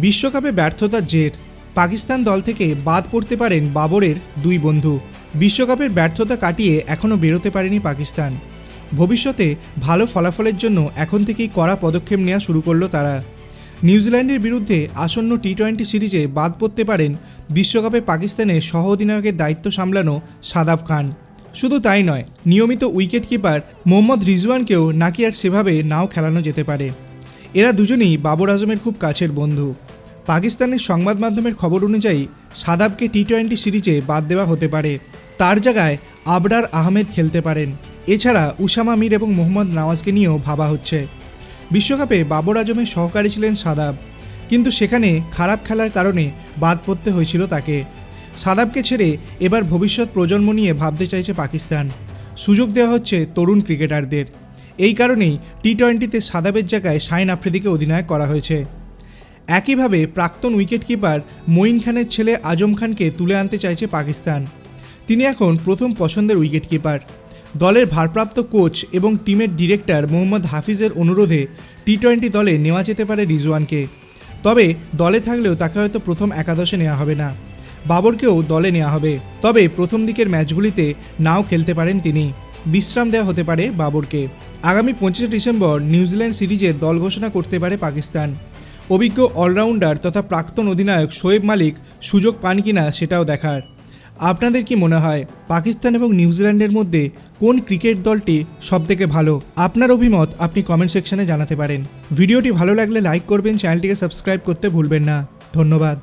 বিশ্বকাপে ব্যর্থতার জের। পাকিস্তান দল থেকে বাদ পড়তে পারেন বাবরের দুই বন্ধু। বিশ্বকাপের ব্যর্থতা কাটিয়ে এখনও বেরোতে পারেনি পাকিস্তান। ভবিষ্যতে ভালো ফলাফলের জন্য এখন থেকেই কড়া পদক্ষেপ নেওয়া শুরু করল তারা। নিউজিল্যান্ডের বিরুদ্ধে আসন্ন টি টোয়েন্টি সিরিজে বাদ পড়তে পারেন বিশ্বকাপে পাকিস্তানের সহ অধিনায়কের দায়িত্ব সামলানো সাদাব খান। শুধু তাই নয়, নিয়মিত উইকেট কিপার মোহাম্মদ রিজওয়ানকেও নাকি আর সেভাবে নাও খেলানো যেতে পারে। এরা দুজনেই বাবর আজমের খুব কাছের বন্ধু। পাকিস্তানের সংবাদ মাধ্যমের খবর অনুযায়ী, সাদাবকে টি টোয়েন্টি সিরিজে বাদ দেওয়া হতে পারে। তার জায়গায় আবরার আহমেদ খেলতে পারেন। এছাড়া উসামা মির এবং মোহাম্মদ নওয়াজকে নিয়েও ভাবা হচ্ছে। বিশ্বকাপে বাবর আজমের সহকারী ছিলেন সাদাব। কিন্তু সেখানে খারাপ খেলার কারণে বাদ পড়তে হয়েছিল তাকে। সাদাবকে ছেড়ে এবার ভবিষ্যৎ প্রজন্ম নিয়ে ভাবতে চাইছে পাকিস্তান। সুযোগ দেওয়া হচ্ছে তরুণ ক্রিকেটারদের। এই কারণেই টি টোয়েন্টিতে সাদাবের জায়গায় শাইন আফ্রিদিকে অধিনায়ক করা হয়েছে। একইভাবে প্রাক্তন উইকেটকিপার মঈন খানের ছেলে আজম খানকে তুলে আনতে চাইছে পাকিস্তান। তিনি এখন প্রথম পছন্দের উইকেটকিপার। দলের ভারপ্রাপ্ত কোচ এবং টিমের ডিরেক্টর মোহাম্মদ হাফিজের অনুরোধে টি টোয়েন্টি দলে নেওয়া যেতে পারে রিজওয়ানকে। তবে দলে থাকলেও তাকে হয়তো প্রথম একাদশে নেওয়া হবে না। বাবরকেও দলে নেওয়া হবে। তবে প্রথম দিকের ম্যাচগুলিতে নাও খেলতে পারেন তিনি। বিশ্রাম দেওয়া হতে পারে বাবরকে। আগামী পঁচিশে ডিসেম্বর নিউজিল্যান্ড সিরিজে দল ঘোষণা করতে পারে পাকিস্তান। অভিজ্ঞ অলরাউন্ডার তথা প্রাক্তন অধিনায়ক শোয়েব মালিক সুযোগ পান কিনা সেটাও দেখার। আপনাদের কি মনে হয়, পাকিস্তান এবং নিউজিল্যান্ডের মধ্যে কোন ক্রিকেট দলটি সবথেকে ভালো? আপনার অভিমত আপনি কমেন্ট সেকশনে জানাতে পারেন। ভিডিওটি ভালো লাগলে লাইক করবেন, চ্যানেলটিকে সাবস্ক্রাইব করতে ভুলবেন না। ধন্যবাদ।